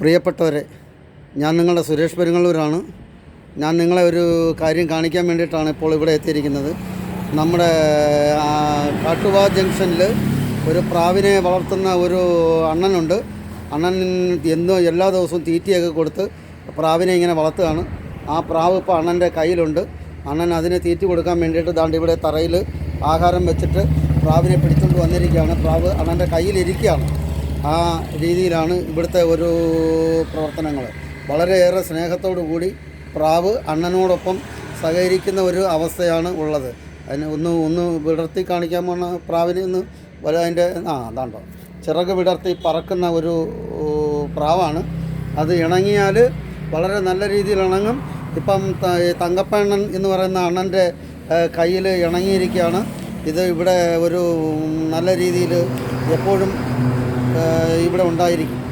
പ്രിയപ്പെട്ടവരെ ഞാൻ നിങ്ങളുടെ സുരേഷ് പെരുങ്ങള്ളൂരാണ് ഞാൻ നിങ്ങളെ ഒരു കാര്യം കാണിക്കാൻ വേണ്ടിയിട്ടാണ് ഇപ്പോൾ ഇവിടെ എത്തിയിരിക്കുന്നത്. നമ്മുടെ കാട്ടുവ ജംഗ്ഷനിൽ ഒരു പ്രാവിനെ വളർത്തുന്ന ഒരു അണ്ണനുണ്ട്. അണ്ണൻ എന്നും എല്ലാ ദിവസവും തീറ്റയൊക്കെ കൊടുത്ത് പ്രാവിനെ ഇങ്ങനെ വളർത്തുകയാണ്. ആ പ്രാവ് ഇപ്പോൾ അണ്ണന്റെ കയ്യിലുണ്ട്. അണ്ണൻ അതിന് തീറ്റ കൊടുക്കാൻ വേണ്ടിയിട്ട് ദാണ്ട് ഇവിടെ തറയിൽ ആഹാരം വെച്ചിട്ട് പ്രാവിനെ പിടിച്ചുകൊണ്ട് വന്നിരിക്കുകയാണ്. പ്രാവ് അണ്ണന്റെ കയ്യിലിരിക്കുകയാണ്. ആ രീതിയിലാണ് ഇവിടുത്തെ ഒരു പ്രവർത്തനങ്ങൾ. വളരെയേറെ സ്നേഹത്തോടു കൂടി പ്രാവ് അണ്ണനോടൊപ്പം സഹകരിക്കുന്ന ഒരു അവസ്ഥയാണ് ഉള്ളത്. അതിന് ഒന്ന് ഒന്ന് വിടർത്തി കാണിക്കാൻ പോണ പ്രാവിനെ ഒന്ന് വല അതിന്റെ ആ അതാണ്ടോ. ചിറക് വിടർത്തി പറക്കുന്ന ഒരു പ്രാവാണ്. അത് ഇണങ്ങിയാൽ വളരെ നല്ല രീതിയിൽ ഇണങ്ങും. ഇപ്പം തങ്കപ്പണ്ണൻ എന്ന് പറയുന്ന അണ്ണന്റെ കയ്യിൽ ഇണങ്ങിയിരിക്കുകയാണ്. ഇത് ഇവിടെ ഒരു നല്ല രീതിയിൽ എപ്പോഴും ഇവിടെ ഉണ്ടായിരിക്കും.